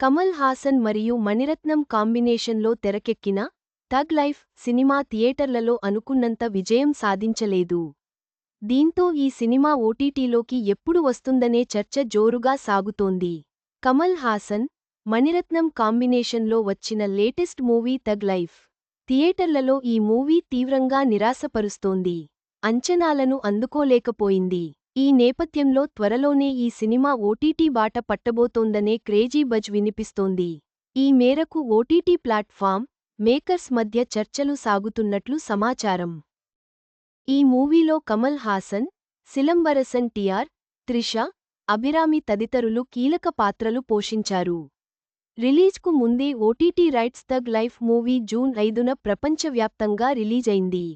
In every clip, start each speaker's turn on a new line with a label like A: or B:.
A: కమల్ హాసన్ మరియు మణిరత్నం కాంబినేషన్లో తెరకెక్కిన థగ్ లైఫ్ సినిమా థియేటర్లలో అనుకున్నంత విజయం సాధించలేదు. దీంతో ఈ సినిమా ఓటీటీలోకి ఎప్పుడు వస్తుందనే చర్చ జోరుగా సాగుతోంది. కమల్ హాసన్ మణిరత్నం కాంబినేషన్లో వచ్చిన లేటెస్ట్ మూవీ థగ్ లైఫ్ థియేటర్లలో ఈ మూవీ తీవ్రంగా నిరాశపరుస్తోంది. అంచనాలను అందుకోలేకపోయింది. ఈ నేపథ్యంలో త్వరలోనే ఈ సినిమా ఓటీటీ బాట పట్టబోతోందనే క్రేజీ బజ్ వినిపిస్తోంది. ఈ మేరకు ఓటీటీ ప్లాట్ఫామ్ మేకర్స్ మధ్య చర్చలు సాగుతున్నట్లు సమాచారం. ఈ మూవీలో కమల్ హాసన్ సిలంబరసన్ టిఆర్ త్రిష అభిరామి తదితరులు కీలక పాత్రలు పోషించారు. రిలీజ్కు ముందే OTT rights Thug Life movie June ఐదున ప్రపంచవ్యాప్తంగా రిలీజైంది.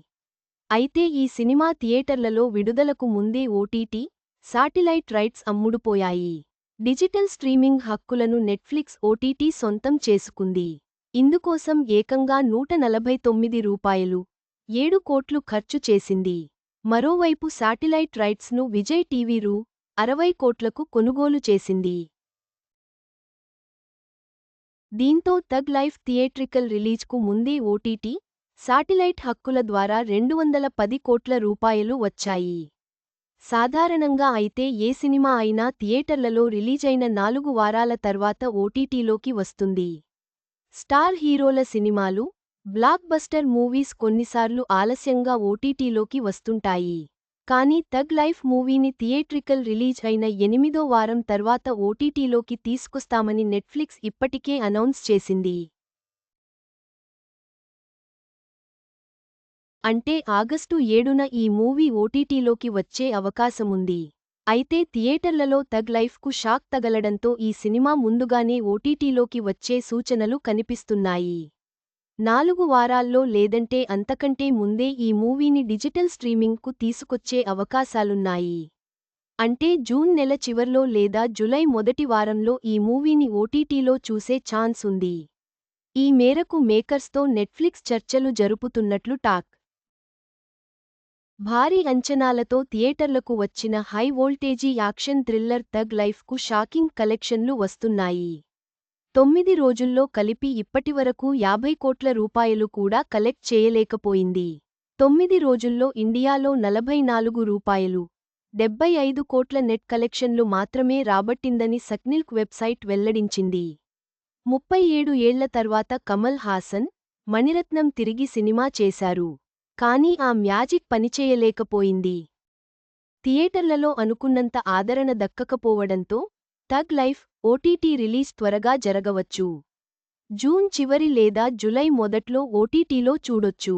A: అయితే ఈ సినిమా థియేటర్లలో విడుదలకు ముందే ఓటీటీ శాటిలైట్ రైట్స్ అమ్ముడుపోయాయి. డిజిటల్ స్ట్రీమింగ్ హక్కులను నెట్ఫ్లిక్స్ ఓటీటీ సొంతం చేసుకుంది. ఇందుకోసం ఏకంగా నూట నలభై తొమ్మిది రూపాయలు ఏడు కోట్లు ఖర్చు చేసింది. మరోవైపు శాటిలైట్ రైట్స్ను విజయ్ టీవీ రూ. అరవై కోట్లకు కొనుగోలు చేసింది. దీంతో తగ్ లైఫ్ థియేట్రికల్ రిలీజ్కు ముందే ఓటీటీ శాటిలైట్ హక్కుల ద్వారా రెండు వందల పది కోట్ల రూపాయలు వచ్చాయి. సాధారణంగా అయితే ఏ సినిమా అయినా థియేటర్లలో రిలీజైన నాలుగు వారాల తర్వాత ఓటీటీలోకి వస్తుంది. స్టార్ హీరోల సినిమాలు బ్లాక్ బస్టర్ మూవీస్ కొన్నిసార్లు ఆలస్యంగా ఓటీటీలోకి వస్తుంటాయి. కానీ తగ్ లైఫ్ మూవీని థియేట్రికల్ రిలీజ్ అయిన ఎనిమిదో వారం తర్వాత ఓటీటీలోకి తీసుకొస్తామని నెట్ఫ్లిక్స్ ఇప్పటికే అనౌన్స్ చేసింది. అంటే ఆగస్టు ఏడున ఈ మూవీ ఓటీటీలోకి వచ్చే అవకాశముంది. అయితే థియేటర్లలో తగ్ లైఫ్కు షాక్ తగలడంతో ఈ సినిమా ముందుగానే ఓటీటీలోకి వచ్చే సూచనలు కనిపిస్తున్నాయి. నాలుగు వారాల్లో లేదంటే అంతకంటే ముందే ఈ మూవీని డిజిటల్ స్ట్రీమింగ్కు తీసుకొచ్చే అవకాశాలున్నాయి. అంటే జూన్ నెల చివర్లో లేదా జులై మొదటి వారంలో ఈ మూవీని ఓటీటీలో చూసే ఛాన్స్ ఉంది ఈ మేరకు మేకర్స్తో నెట్ఫ్లిక్స్ చర్చలు జరుపుతున్నట్లు టాక్. భారీ అంచనాలతో థియేటర్లకు వచ్చిన హై వోల్టేజీ యాక్షన్ థ్రిల్లర్ తగ్ లైఫ్కు షాకింగ్ కలెక్షన్లు వస్తున్నాయి. తొమ్మిది రోజుల్లో కలిపి ఇప్పటివరకు యాభై కోట్ల రూపాయలు కూడా కలెక్ట్ చేయలేకపోయింది. తొమ్మిది రోజుల్లో ఇండియాలో నలభై నాలుగు రూపాయలు డెబ్బై ఐదు కోట్ల నెట్ కలెక్షన్లు మాత్రమే రాబట్టిందని సక్నిల్క్ వెబ్సైట్ వెల్లడించింది. ముప్పై ఏడు ఏళ్ళ తర్వాత కమల్ హాసన్ మణిరత్నం తిరిగి సినిమా చేశారు. కానీ ఆ మ్యాజిక్ పనిచేయలేకపోయింది. థియేటర్లలో అనుకున్నంత ఆదరణ దక్కకపోవడంతో థగ్ లైఫ్ ఓటీటీ రిలీజ్ త్వరగా జరగవచ్చు. జూన్ చివరి లేదా జులై మొదట్లో ఓటీటీలో చూడొచ్చు.